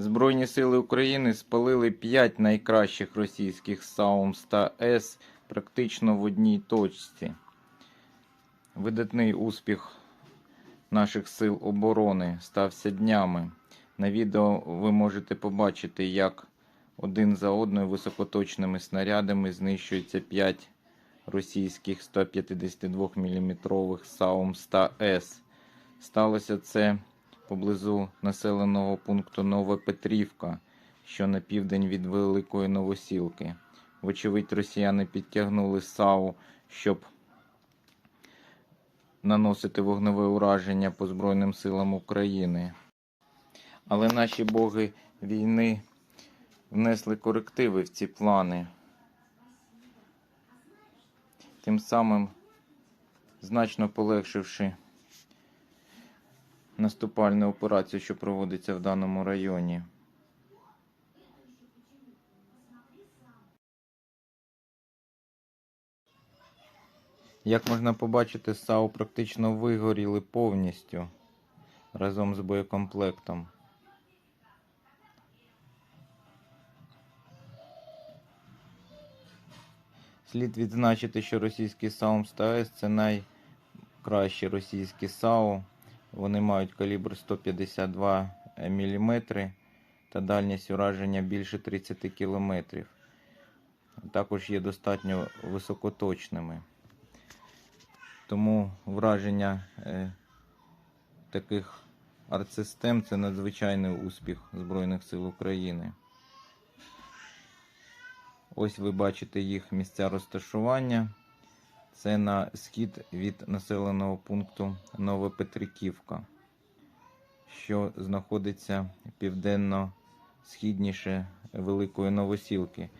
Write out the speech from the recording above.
Збройні сили України спалили 5 найкращих російських Саумс та С практично в одній точці. Видатний успіх наших сил оборони стався днями. На відео ви можете побачити, як один за одною високоточними снарядами знищується 5 російських 152 мм Саумс та С. Сталося це поблизу населеного пункту Новопетрівка, що на південь від Великої Новосілки. Вочевидь, росіяни підтягнули САУ, щоб наносити вогневе ураження по Збройним силам України. Але наші боги війни внесли корективи в ці плани. Тим самим значно полегшивши наступальну операцію, що проводиться в даному районі. Як можна побачити, САУ практично вигоріли повністю разом з боєкомплектом. Слід відзначити, що російський САУМ СТАЕС це найкращі російські САУ. Вони мають калібр 152 мм та дальність ураження більше 30 км. Також є достатньо високоточними. Тому враження е, таких артсистем це надзвичайний успіх Збройних сил України. Ось ви бачите їх місця розташування. Це на схід від населеного пункту Новопетриківка, що знаходиться південно-східніше Великої Новосілки.